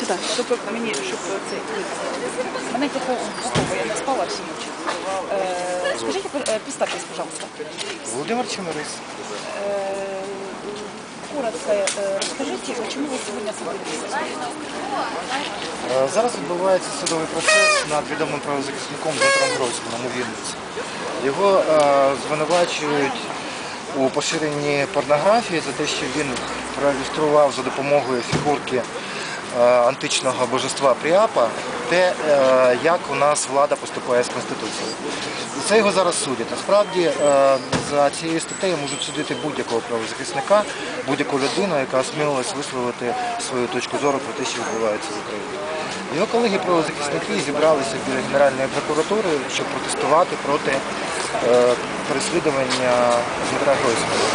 Сюди, щоб мені, щоб цей мене тільки бо я не спала всю ніч. Е, скажіть, е, представтесь, пожалуйста. Володимир Чемерис. Э, Коротко э, расскажите, почему вы сегодня собрались? Е, Зараз відбувається судовий процес над відомим правозахисником Дмитром Гройсманом у Вінниці. Його е, звинувачують у поширенні порнографії за те, що він проілюстрував за допомогою фігурки е, античного божества Пріапа те, е, як у нас влада поступає з Конституцією. Це його зараз судять. Насправді е, за цією статтею можуть судити будь-якого правозахисника, будь-яку людину, яка осмілилась висловити свою точку зору про те, що відбувається в Україні. Його колеги-правозахисники зібралися біля Генеральної прокуратури, щоб протестувати проти переслідування Дмитра Гройсмана.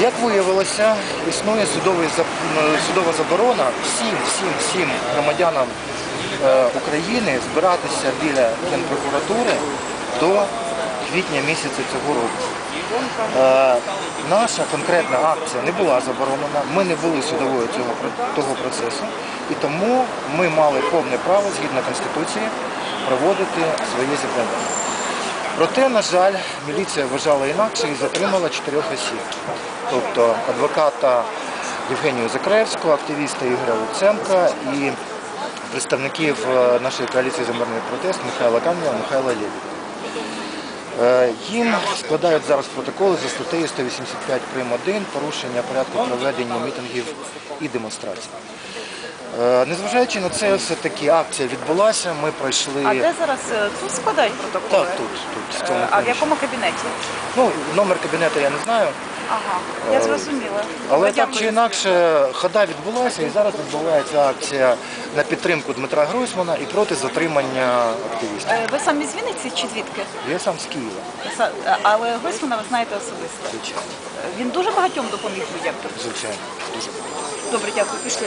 Як виявилося, існує судова заборона всім, всім, всім громадянам е, України збиратися біля Генпрокуратури до квітня місяця цього року. Е, наша конкретна акція не була заборонена, ми не були судовою цього того процесу, і тому ми мали повне право згідно Конституції проводити своє зібрання. Проте, на жаль, міліція вважала інакше і затримала чотирьох осіб. Тобто адвоката Євгенію Закревського, активіста Ігоря Луценка і представників е, нашої коаліції за мирний протест Михайла Кам'яна, Михайла Лєвіна. Е, Їм складають зараз протоколи за статтею 185 прим. 1 порушення порядку проведення мітингів і демонстрацій. Е, Незважаючи на це, все-таки акція відбулася. Ми пройшли А де зараз е, тут складають протоколи? так, тут, тут, в цьому Е, А в якому кабінеті? Ну, номер кабінету я не знаю, Ага, я зрозуміла. але Ну, так чи інакше хода відбулася і зараз відбувається акція на підтримку Дмитра Гройсмана і проти затримання активістів. Ви самі з Вінниці чи звідки? Я сам з Києва, Але Гройсмана ви знаєте особисто. звичайно. Він дуже багатьом допоміг людям. Звичайно, дуже багато. Добре, дякую. Пішли.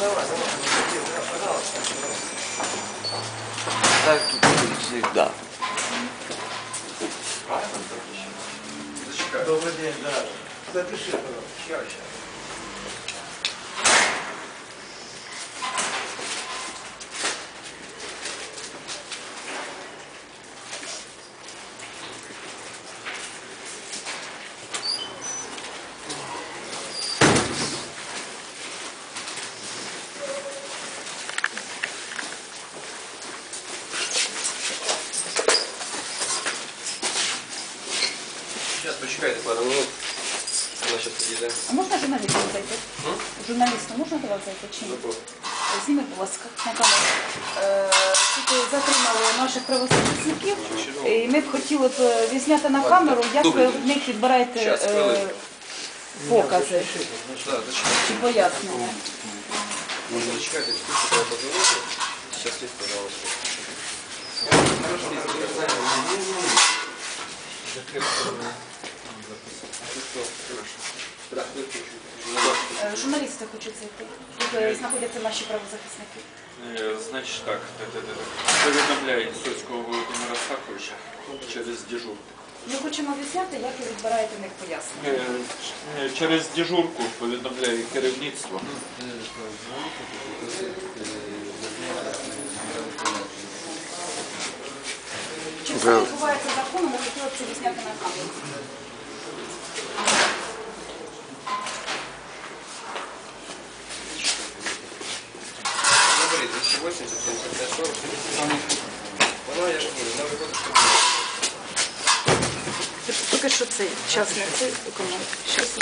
да. давай, Сейчас. пожалуйста. Так тут всегда. Добрый день, да. Запиши, пожалуйста. Сейчас, сейчас. Сейчас почекайте пару минут. Вона сейчас підійде. А можна журналістам зайти? Журналістам можна до вас зайти чи ні? Зніміть, будь ласка, на камеру. Е, Тут затримали наших правозахисників, і ми б хотіли б е, відзняти на камеру, як ви в них відбираєте Щас, е, хвилинку. покази Да, зачекайте. чи пояснення. Зачекайте, штуку треба позвонити. Сейчас есть, пожалуйста. Е, Журналісти хочуть зайти. Тут е, знаходяться наші правозахисники. Е, Значить так, так, так, так. повідомляє Соцького Володимира Саховича через дежурку. Ми хочемо відзняти, як ви відбираєте в них пояснення. Е, е, Через дежурку повідомляє керівництво. Чи все відбувається законом, ми хотіли б це відзняти на камеру. Говори, 280, 75, 40. Вона, я ж говорю, вона виходить, що Поки що цей час цей документ. Щас